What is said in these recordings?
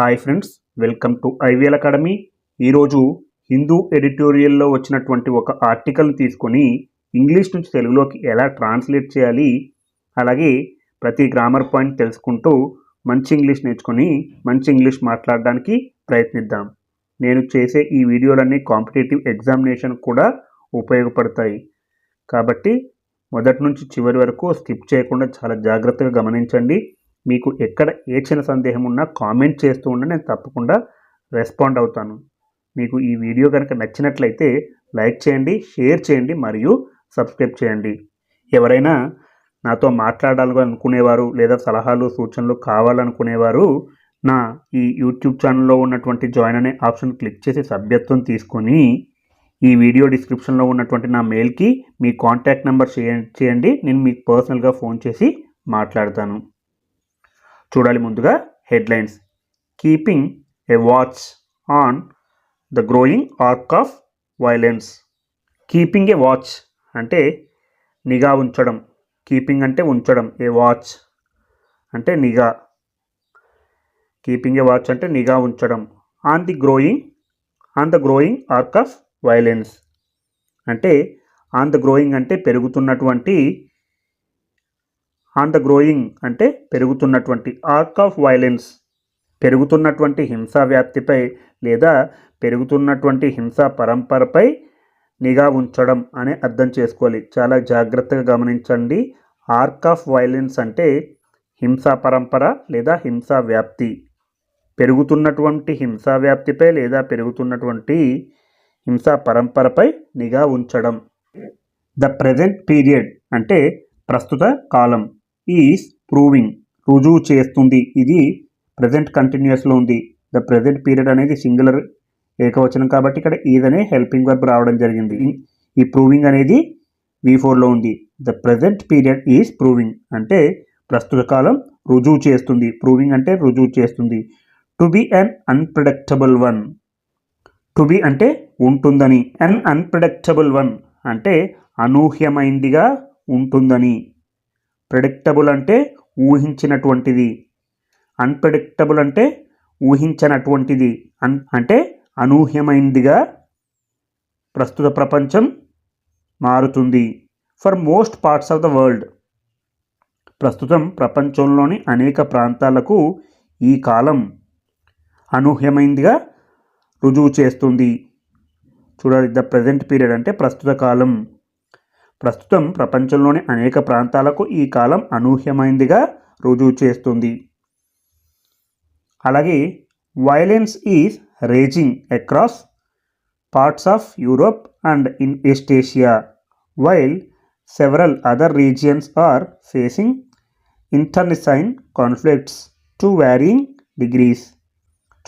Hi friends welcome to IVL academy. ఈరోజు హిందూ ఎడిటోరియల్లో వచ్చినటువంటి ఒక ఆర్టికల్ని తీసుకొని ఇంగ్లీష్ నుంచి తెలుగులోకి ఎలా ట్రాన్స్లేట్ చేయాలి అలాగే ప్రతి గ్రామర్ పాయింట్ తెలుసుకుంటూ మంచి ఇంగ్లీష్ నేర్చుకొని మంచి ఇంగ్లీష్ మాట్లాడడానికి ప్రయత్నిద్దాం. నేను చేసే ఈ వీడియోలన్నీ కాంపిటేటివ్ ఎగ్జామినేషన్ కూడా ఉపయోగపడతాయి. కాబట్టి మొదటి నుంచి చివరి వరకు స్కిప్ చేయకుండా చాలా జాగ్రత్తగా గమనించండి. మీకు ఎక్కడ ఏ చిన్న సందేహం ఉన్నా కామెంట్ చేస్తూ ఉంటే నేను తప్పకుండా రెస్పాండ్ అవుతాను. మీకు ఈ వీడియో కనుక నచ్చినట్లయితే లైక్ చేయండి షేర్ చేయండి మరియు సబ్స్క్రైబ్ చేయండి. ఎవరైనా నాతో మాట్లాడాలని అనుకునేవారు లేదా సలహాలు సూచనలు కావాలనుకునేవారు నా ఈ యూట్యూబ్ ఛానల్లో ఉన్నటువంటి జాయిన్ అనే ఆప్షన్ క్లిక్ చేసి సభ్యత్వం తీసుకొని ఈ వీడియో డిస్క్రిప్షన్లో ఉన్నటువంటి నా మెయిల్కి మీ కాంటాక్ట్ నెంబర్ చేయండి. నేను మీకు పర్సనల్గా ఫోన్ చేసి మాట్లాడతాను. చూడాలి ముందుగా headlines. Keeping a watch on the growing arc of violence keeping a watch అంటే నిఘా ఉంచడం. కీపింగ్ అంటే ఉంచడం. ఏ వాచ్ అంటే నిఘా. కీపింగ్ ఏ వాచ్ అంటే నిఘా ఉంచడం. On the growing on the growing arc of violence అంటే ఆన్ ద గ్రోయింగ్ అంటే పెరుగుతున్నటువంటి ఆన్ ద గ్రోయింగ్ అంటే పెరుగుతున్నటువంటి ఆర్క్ ఆఫ్ వైలెన్స్ పెరుగుతున్నటువంటి హింసా వ్యాప్తిపై లేదా పెరుగుతున్నటువంటి హింసా పరంపరపై నిఘా ఉంచడం అనే అర్థం చేసుకోవాలి. చాలా జాగ్రత్తగా గమనించండి. ఆర్క్ ఆఫ్ వైలెన్స్ అంటే హింసా పరంపర లేదా హింసా వ్యాప్తి. పెరుగుతున్నటువంటి హింసా వ్యాప్తిపై లేదా పెరుగుతున్నటువంటి హింసా పరంపరపై నిఘా ఉంచడం. ద ప్రజెంట్ పీరియడ్ అంటే ప్రస్తుత కాలం. ఈజ్ ప్రూవింగ్ రుజువు చేస్తుంది. ఇది ప్రజెంట్ కంటిన్యూస్లో ఉంది. ద ప్రజెంట్ పీరియడ్ అనేది సింగులర్ ఏకవచనం కాబట్టి ఇక్కడ ఈజ్ అనే హెల్పింగ్ వర్బ్ రావడం జరిగింది. ఈ ప్రూవింగ్ అనేది వి ఫోర్లో ఉంది. The present period is proving అంటే ప్రస్తుత కాలం రుజువు చేస్తుంది. ప్రూవింగ్ అంటే రుజువు చేస్తుంది. To be un unpredictable one. To be అంటే ఉంటుందని. అన్ అన్ప్రిడక్టబుల్ వన్ అంటే అనూహ్యమైందిగా ఉంటుందని. ప్రిడిక్టబుల్ అంటే ఊహించినటువంటిది. అన్ప్రెడిక్టబుల్ అంటే ఊహించనటువంటిది. అన్ అంటే అనూహ్యమైందిగా ప్రస్తుత ప్రపంచం మారుతుంది. For most parts of the world ప్రస్తుతం ప్రపంచంలోని అనేక ప్రాంతాలకు ఈ కాలం అనూహ్యమైందిగా రుజువు చేస్తుంది. చూడాలి ద ప్రజెంట్ పీరియడ్ అంటే ప్రస్తుత కాలం. ప్రస్తుతం ప్రపంచంలోని అనేక ప్రాంతాలకు ఈ కాలం అనూహ్యమైందిగా రుజువు చేస్తుంది. అలాగే violence is raging across parts of Europe and in East Asia while several other regions are facing internecine conflicts to varying degrees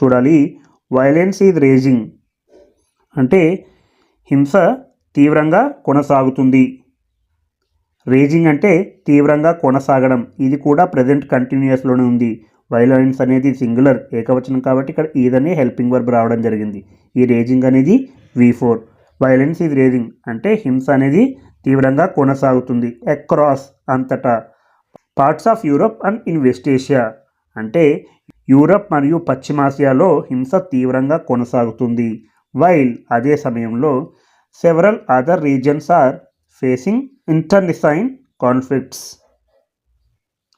చూడాలి వైలెన్స్ ఈజ్ రేజింగ్ అంటే హింస తీవ్రంగా కొనసాగుతుంది. రేజింగ్ అంటే తీవ్రంగా కొనసాగడం. ఇది కూడా ప్రజెంట్ కంటిన్యూస్లోనే ఉంది. వైలెన్స్ అనేది సింగులర్ ఏకవచనం కాబట్టి ఇక్కడ ఈదనే హెల్పింగ్ వర్బ్ రావడం జరిగింది. ఈ రేజింగ్ అనేది వి ఫోర్. వైలెన్స్ ఇది రేజింగ్ అంటే హింస అనేది తీవ్రంగా కొనసాగుతుంది. అక్రాస్ అంతటా. Parts of Europe and in West Asia అంటే యూరప్ మరియు పశ్చిమాసియాలో హింస తీవ్రంగా కొనసాగుతుంది. వైల్ అదే సమయంలో several other regions are facing internecine conflicts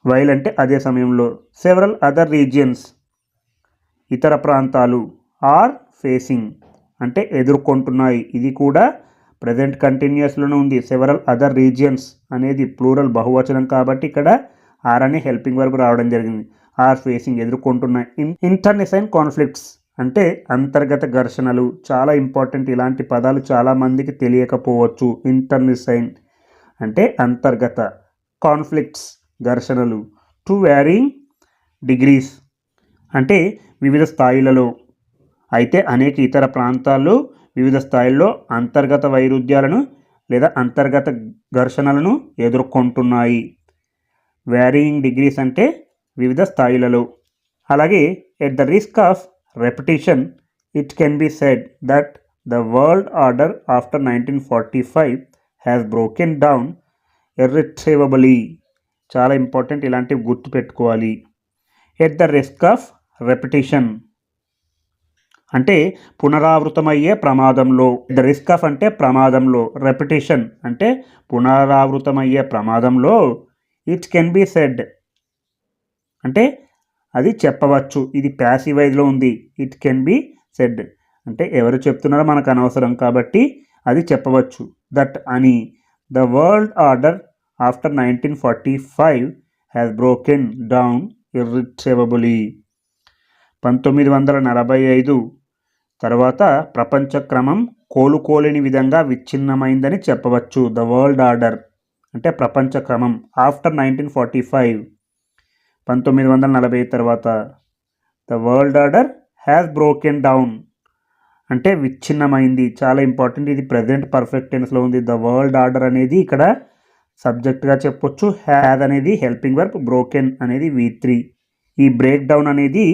while అంటే అదే సమయంలో సెవరల్ అదర్ రీజియన్స్ ఇతర ప్రాంతాలు ఆర్ ఫేసింగ్ అంటే ఎదుర్కొంటున్నాయి. ఇది కూడా ప్రజెంట్ కంటిన్యూస్లోనే ఉంది. సెవరల్ అదర్ రీజియన్స్ అనేది ప్లూరల్ బహువచనం కాబట్టి ఇక్కడ ఆర్ అనే హెల్పింగ్ వరకు రావడం జరిగింది. ఆర్ ఫేసింగ్ ఎదుర్కొంటున్నాయి. ఇంటర్నిసైన్ కాన్ఫ్లిక్ట్స్ అంటే అంతర్గత ఘర్షణలు చాలా ఇంపార్టెంట్. ఇలాంటి పదాలు చాలామందికి తెలియకపోవచ్చు. ఇంటర్నిసైన్ అంటే అంతర్గత కాన్ఫ్లిక్ట్స్ ఘర్షణలు. టు వ్యారింగ్ డిగ్రీస్ అంటే వివిధ స్థాయిలలో. అయితే అనేక ఇతర ప్రాంతాల్లో వివిధ స్థాయిల్లో అంతర్గత వైరుధ్యాలను లేదా అంతర్గత ఘర్షణలను ఎదుర్కొంటున్నాయి. వ్యారియింగ్ డిగ్రీస్ అంటే వివిధ స్థాయిలలో. అలాగే at the risk of repetition it can be said that the world order after nineteen forty five has broken down irretrievably చాలా ఇంపార్టెంట్ ఇలాంటివి గుర్తుపెట్టుకోవాలి at the risk of repetition అంటే పునరావృతమయ్యే ప్రమాదంలో. ద రిస్క్ ఆఫ్ అంటే ప్రమాదంలో. రెపిటేషన్ అంటే పునరావృతమయ్యే ప్రమాదంలో. ఇట్ కెన్ బి సెడ్ అంటే అది చెప్పవచ్చు. ఇది ప్యాసివైజ్లో ఉంది. ఇట్ కెన్ బి సెడ్ అంటే ఎవరు చెప్తున్నారో మనకు అనవసరం కాబట్టి అది చెప్పవచ్చు. దట్ అని. The world order after nineteen forty five has broken down irretrievably పంతొమ్మిది వందల నలభై ఐదు తర్వాత ప్రపంచ క్రమం కోలుకోలేని విధంగా విచ్ఛిన్నమైందని చెప్పవచ్చు. ద వరల్డ్ ఆర్డర్ అంటే ప్రపంచ క్రమం ఆఫ్టర్ నైన్టీన్ ఫార్టీ ఫైవ్ పంతొమ్మిది వందల నలభై తర్వాత the world order has broken down అంటే విచ్ఛిన్నమైంది. చాలా ఇంపార్టెంట్. ఇది ప్రజెంట్ పర్ఫెక్ట్ టెన్స్లో ఉంది. ద వరల్డ్ ఆర్డర్ అనేది ఇక్కడ సబ్జెక్ట్గా చెప్పొచ్చు. హ్యాజ్ అనేది హెల్పింగ్ వర్క్ బ్రోకెన్ అనేది వి త్రీ. ఈ బ్రేక్ డౌన్ అనేది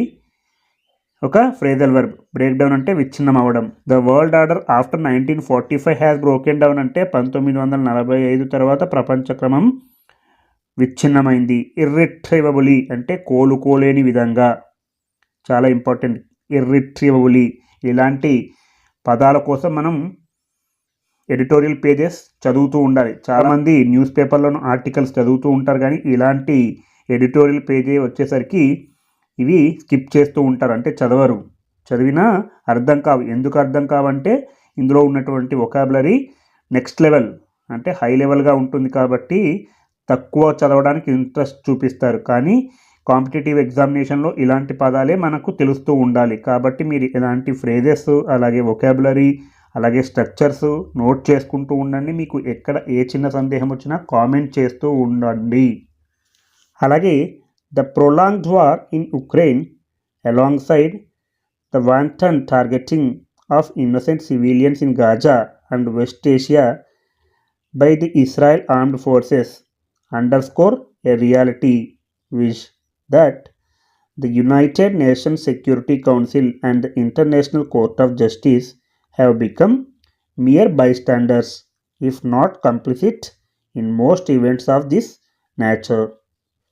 ఒక ఫ్రేజల్ వర్బ్. బ్రేక్ డౌన్ అంటే విచ్ఛిన్నం అవ్వడం. The world order after nineteen forty five has broken down అంటే పంతొమ్మిది వందల నలభై ఐదు తర్వాత ప్రపంచ క్రమం విచ్ఛిన్నమైంది. ఇర్రిట్రివబులీ అంటే కోలుకోలేని విధంగా. చాలా ఇంపార్టెంట్. ఇర్రిట్రివబులీ. ఇలాంటి పదాల కోసం మనం ఎడిటోరియల్ పేజెస్ చదువుతూ ఉండాలి. చాలామంది న్యూస్ పేపర్లను ఆర్టికల్స్ చదువుతూ ఉంటారు కానీ ఇలాంటి ఎడిటోరియల్ పేజీ వచ్చేసరికి ఇవి స్కిప్ చేస్తూ ఉంటారు. అంటే చదవరు. చదివినా అర్థం కావు. ఎందుకు అర్థం కావంటే ఇందులో ఉన్నటువంటి ఒకాబులరీ నెక్స్ట్ లెవెల్ అంటే హై లెవెల్గా ఉంటుంది కాబట్టి తక్కువ చదవడానికి ఇంట్రెస్ట్ చూపిస్తారు. కానీ కాంపిటేటివ్ ఎగ్జామినేషన్లో ఇలాంటి పదాలే మనకు తెలుస్తూ ఉండాలి. కాబట్టి మీరు ఇలాంటి ఫ్రేజెస్ అలాగే ఒకాబులరీ అలాగే స్ట్రక్చర్స్ నోట్ చేసుకుంటూ ఉండండి. మీకు ఎక్కడ ఏ చిన్న సందేహం వచ్చినా కామెంట్ చేస్తూ ఉండండి. అలాగే the prolonged war in Ukraine alongside the wanton targeting of innocent civilians in Gaza and West Asia by the Israel armed forces. Underscore a reality viz that the United Nations Security Council and International Court of Justice have become mere bystanders if not complicit in most events of this nature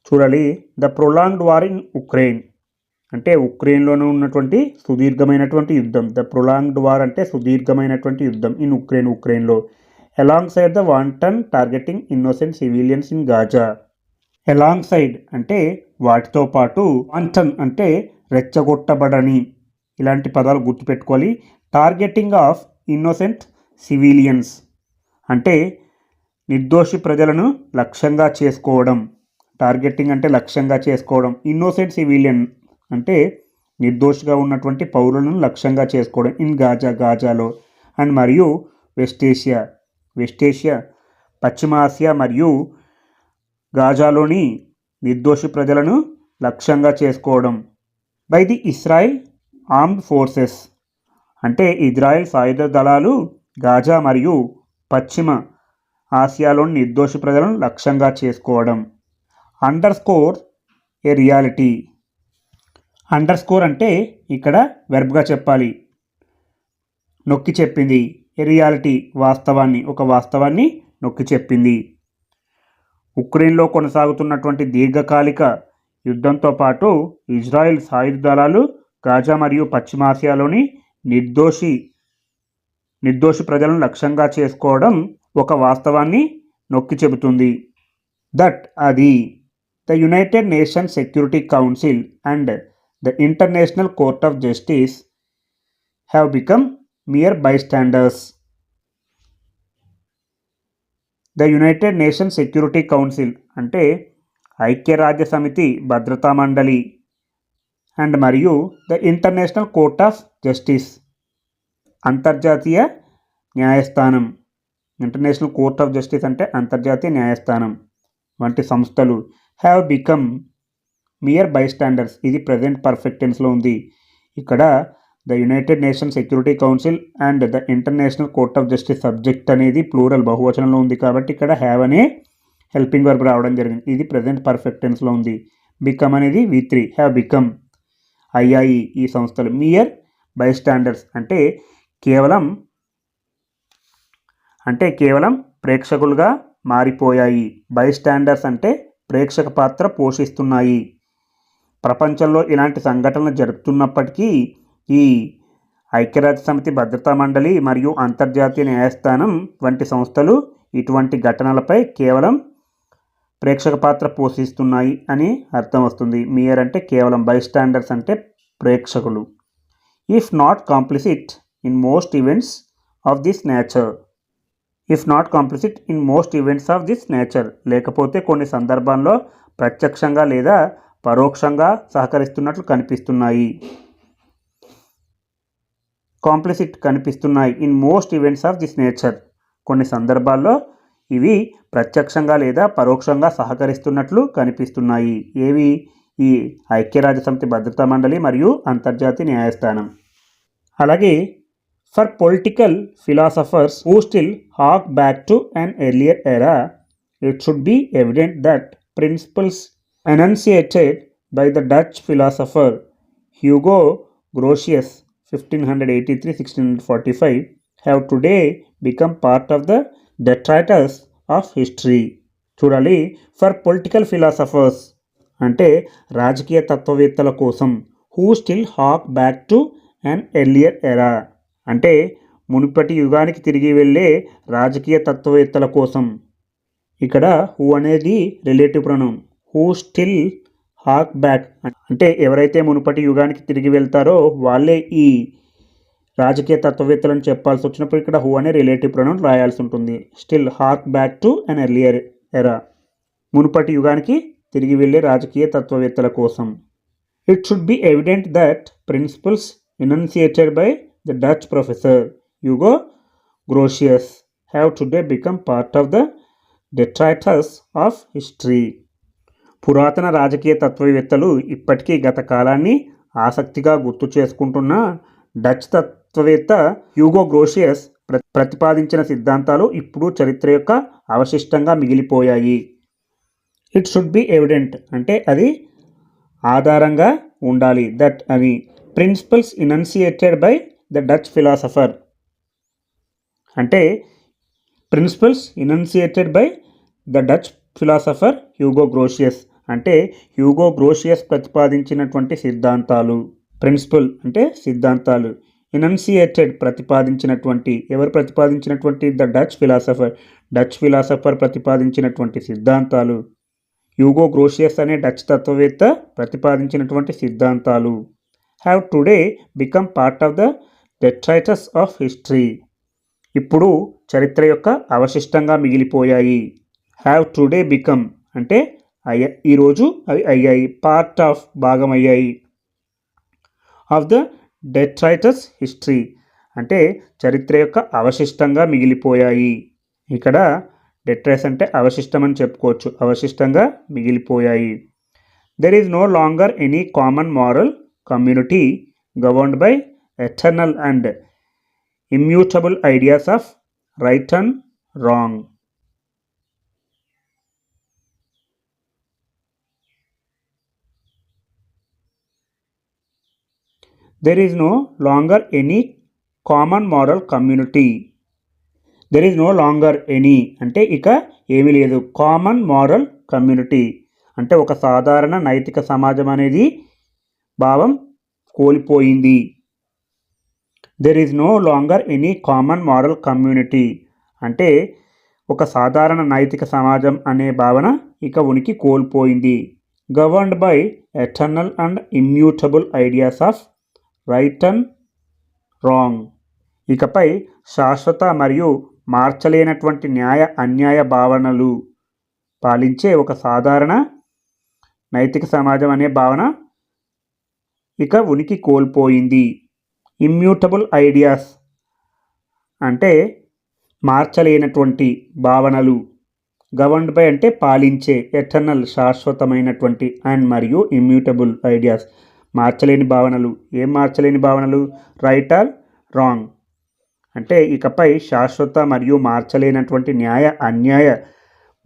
చూడాలి the prolonged war in Ukraine అంటే ఉక్రెయిన్లోనే ఉన్నటువంటి సుదీర్ఘమైనటువంటి యుద్ధం. The prolonged war అంటే సుదీర్ఘమైనటువంటి యుద్ధం in Ukraine ఉక్రెయిన్లో alongside the wanton targeting innocent civilians in Gaza alongside అంటే వాటితో పాటు వాంటన్ అంటే రెచ్చగొట్టబడని. ఇలాంటి పదాలు గుర్తుపెట్టుకోవాలి. టార్గెటింగ్ ఆఫ్ ఇన్నోసెంట్ సివిలియన్స్ అంటే నిర్దోషి ప్రజలను లక్ష్యంగా చేసుకోవడం. టార్గెటింగ్ అంటే లక్ష్యంగా చేసుకోవడం. ఇన్నోసెంట్ సివిలియన్ అంటే నిర్దోషిగా ఉన్నటువంటి పౌరులను లక్ష్యంగా చేసుకోవడం. ఇన్ గాజా గాజాలో అండ్ మరియు వెస్ట్ ఏషియా వెస్టేషియా పశ్చిమాసియా పశ్చిమ ఆసియా మరియు గాజాలోని నిర్దోషి ప్రజలను లక్ష్యంగా చేసుకోవడం. By the Israel armed forces అంటే ఇజ్రాయెల్ సాయుధ దళాలు గాజా మరియు పశ్చిమ ఆసియాలోని నిర్దోషి ప్రజలను లక్ష్యంగా చేసుకోవడం. Underscore a reality underscore అంటే ఇక్కడ వెర్బ్గా చెప్పాలి. నొక్కి చెప్పింది. రియాలిటీ వాస్తవాన్ని ఒక వాస్తవాన్ని నొక్కి చెప్పింది. ఉక్రెయిన్లో కొనసాగుతున్నటువంటి దీర్ఘకాలిక యుద్ధంతో పాటు ఇజ్రాయెల్ సాయుధ దళాలు గాజా మరియు పశ్చిమాసియాలోని నిర్దోషి నిర్దోషి ప్రజలను లక్ష్యంగా చేసుకోవడం ఒక వాస్తవాన్ని నొక్కి చెబుతుంది. దట్ అది the United Nations Security Council and the International Court of Justice have become mere bystanders. The United Nation Security Council అంటే ఐక్యరాజ్య సమితి భద్రతా మండలి అండ్ మరియు the International Court of Justice అంతర్జాతీయ న్యాయస్థానం ఇంటర్నేషనల్ కోర్ట్ ఆఫ్ జస్టిస్ అంటే అంతర్జాతీయ న్యాయస్థానం వంటి సంస్థలు హ్యావ్ బికమ్ మియర్ బైస్టాండర్స్ ఇది ప్రజెంట్ పర్ఫెక్టెన్స్లో ఉంది ఇక్కడ the United Nation Security Council and the International Court of Justice subject అనేది ప్లూరల్ బహువచనంలో ఉంది కాబట్టి ఇక్కడ హ్యావ్ అనే హెల్పింగ్ వర్బ్ రావడం జరిగింది. ఇది ప్రజెంట్ పర్ఫెక్ట్ టెన్స్లో ఉంది. బికమ్ అనేది వి త్రీ హ్యావ్ బికమ్ అయ్యాయి ఈ సంస్థలు. మియర్ బై స్టాండర్డ్స్ అంటే కేవలం అంటే కేవలం ప్రేక్షకులుగా మారిపోయాయి. బై స్టాండర్స్ అంటే ప్రేక్షక పాత్ర పోషిస్తున్నాయి. ప్రపంచంలో ఇలాంటి సంఘటనలు జరుపుతున్నప్పటికీ ఈ ఐక్యరాజ్య సమితి భద్రతా మండలి మరియు అంతర్జాతీయ న్యాయస్థానం వంటి సంస్థలు ఇటువంటి ఘటనలపై కేవలం ప్రేక్షక పాత్ర పోషిస్తున్నాయి అని అర్థం వస్తుంది. మియర్ అంటే కేవలం బై స్టాండర్డ్స్ అంటే ప్రేక్షకులు. If not complicit in most events of this nature if not complicit in most events of this nature లేకపోతే కొన్ని సందర్భాల్లో ప్రత్యక్షంగా లేదా పరోక్షంగా సహకరిస్తున్నట్లు కనిపిస్తున్నాయి. కాంప్లిసిట్ కనిపిస్తున్నాయి in most events of this nature. కొన్ని సందర్భాల్లో ఇవి ప్రత్యక్షంగా లేదా పరోక్షంగా సహకరిస్తున్నట్లు కనిపిస్తున్నాయి. ఏవి? ఈ ఐక్యరాజ్యసమితి భద్రతా మండలి మరియు అంతర్జాతీయ న్యాయస్థానం. అలాగే for political philosophers who still hark back to an earlier era it should be evident that principles enunciated by the Dutch philosopher Hugo Grotius. Fifteen hundred eighty three sixteen hundred forty five have today become part of the detritus of history చూడాలి for political philosophers అంటే రాజకీయ తత్వవేత్తల కోసం who still hark back to an earlier era అంటే మునుపటి యుగానికి తిరిగి వెళ్ళే రాజకీయ తత్వవేత్తల కోసం. ఇక్కడ హూ అనేది relative pronoun who still hark back. అంటే ఎవరైతే మునుపటి యుగానికి తిరిగి వెళ్తారో వాళ్ళే ఈ రాజకీయ తత్వవేత్తలను చెప్పాల్సి వచ్చినప్పుడు ఇక్కడ హూ అనే రిలేటివ్ ప్రొనౌన్ రాయాల్సి ఉంటుంది. Still hark back to an earlier era మునుపటి యుగానికి తిరిగి వెళ్ళే రాజకీయ తత్వవేత్తల కోసం. It should be evident that principles enunciated by the Dutch professor Hugo Grotius have today become part of the detritus of history పురాతన రాజకీయ తత్వవేత్తలు ఇప్పటికీ గత కాలాన్ని ఆసక్తిగా గుర్తు చేసుకుంటున్న డచ్ తత్వవేత్త హ్యూగో గ్రోషియస్ ప్రతిపాదించిన సిద్ధాంతాలు ఇప్పుడు చరిత్ర యొక్క అవశిష్టంగా మిగిలిపోయాయి. ఇట్ షుడ్ బి ఎవిడెంట్ అంటే అది ఆధారంగా ఉండాలి. దట్ అని principles enunciated by the Dutch philosopher అంటే principles enunciated by the Dutch philosopher Hugo Grotius అంటే హ్యూగో గ్రోషియస్ ప్రతిపాదించినటువంటి సిద్ధాంతాలు ప్రిన్సిపల్ అంటే సిద్ధాంతాలు ఎనన్సియేటెడ్ ప్రతిపాదించినటువంటి ఎవరు ప్రతిపాదించినటువంటి the Dutch philosopher Dutch philosopher ప్రతిపాదించినటువంటి సిద్ధాంతాలు యూగో గ్రోషియస్ అనే డచ్ తత్వవేత్త ప్రతిపాదించినటువంటి సిద్ధాంతాలు have today become part of the detritus of history ఇప్పుడు చరిత్ర యొక్క అవశిష్టంగా మిగిలిపోయాయి. హ్యావ్ టుడే బికమ్ అంటే అయ్యా ఈరోజు అవి అయ్యాయి పార్ట్ ఆఫ్ భాగం అయ్యాయి. ఆఫ్ ద డెట్రైటస్ హిస్టరీ అంటే చరిత్ర యొక్క అవశిష్టంగా మిగిలిపోయాయి. ఇక్కడ డెట్రైస్ అంటే అవశిష్టం అని చెప్పుకోవచ్చు. అవశిష్టంగా మిగిలిపోయాయి. There is no longer any common moral community governed by eternal and immutable ideas of right and wrong there is no longer any common moral community there is no longer any అంటే ఇక ఏమీ లేదు. Common moral community అంటే ఒక సాధారణ నైతిక సమాజం అనేది భావం కోల్పోయింది. There is no longer any common moral community అంటే ఒక సాధారణ నైతిక సమాజం అనే భావన ఇక ఉనికి కోల్పోయింది. Governed by eternal and immutable ideas of right and wrong ఇకపై శాశ్వత మరియు మార్చలేనటువంటి న్యాయ అన్యాయ భావనలు పాలించే ఒక సాధారణ నైతిక సమాజం అనే భావన ఇక ఉనికి కోల్పోయింది. ఇమ్యూటబుల్ ఐడియాస్ అంటే మార్చలేనటువంటి భావనలు. గవర్న్డ్ బై అంటే పాలించే ఎటర్నల్ శాశ్వతమైనటువంటి అండ్ మరియు ఇమ్యూటబుల్ ఐడియాస్ మార్చలేని భావనలు. ఏం మార్చలేని భావనలు? రైట్ ఆర్ రాంగ్ అంటే ఇకపై శాశ్వత మరియు మార్చలేనటువంటి న్యాయ అన్యాయ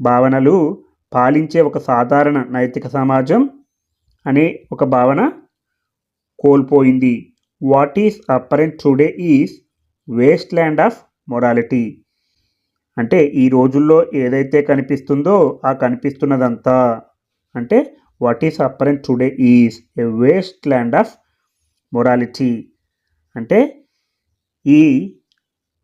భావనలు పాలించే ఒక సాధారణ నైతిక సమాజం అనే ఒక భావన కోల్పోయింది. What is apparent today is wasteland of morality అంటే ఈ రోజుల్లో ఏదైతే కనిపిస్తుందో ఆ కనిపిస్తున్నదంతా. అంటే what is apparent today is a wasteland of morality అంటే ఈ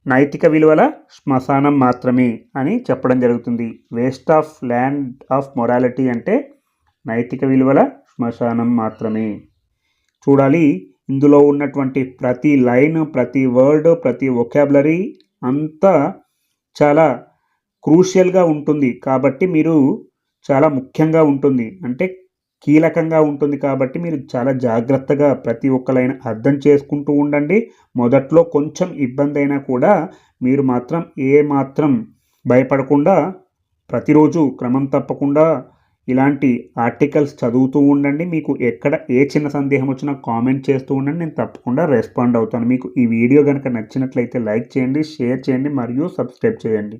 నైతిక విలువల శ్మశానం మాత్రమే అని చెప్పడం జరుగుతుంది. Waste of land of morality అంటే నైతిక విలువల శ్మశానం మాత్రమే. చూడాలి ఇందులో ఉన్నటువంటి ప్రతి లైన్ ప్రతి వర్డ్ ప్రతి ఒకాబులరీ అంతా చాలా క్రూషియల్గా ఉంటుంది. కాబట్టి మీరు చాలా ముఖ్యంగా ఉంటుంది. అంటే కీలకంగా ఉంటుంది కాబట్టి మీరు చాలా జాగ్రత్తగా ప్రతి ఒక్కలైన అర్థం చేసుకుంటూ ఉండండి. మొదట్లో కొంచెం ఇబ్బంది అయినా కూడా మీరు మాత్రం ఏ మాత్రం భయపడకుండా ప్రతిరోజు క్రమం తప్పకుండా ఇలాంటి ఆర్టికల్స్ చదువుతూ ఉండండి. మీకు ఎక్కడ ఏ చిన్న సందేహం వచ్చినా కామెంట్ చేస్తూ ఉండండి. నేను తప్పకుండా రెస్పాండ్ అవుతాను. మీకు ఈ వీడియో కనుక నచ్చినట్లయితే లైక్ చేయండి షేర్ చేయండి మరియు సబ్స్క్రైబ్ చేయండి.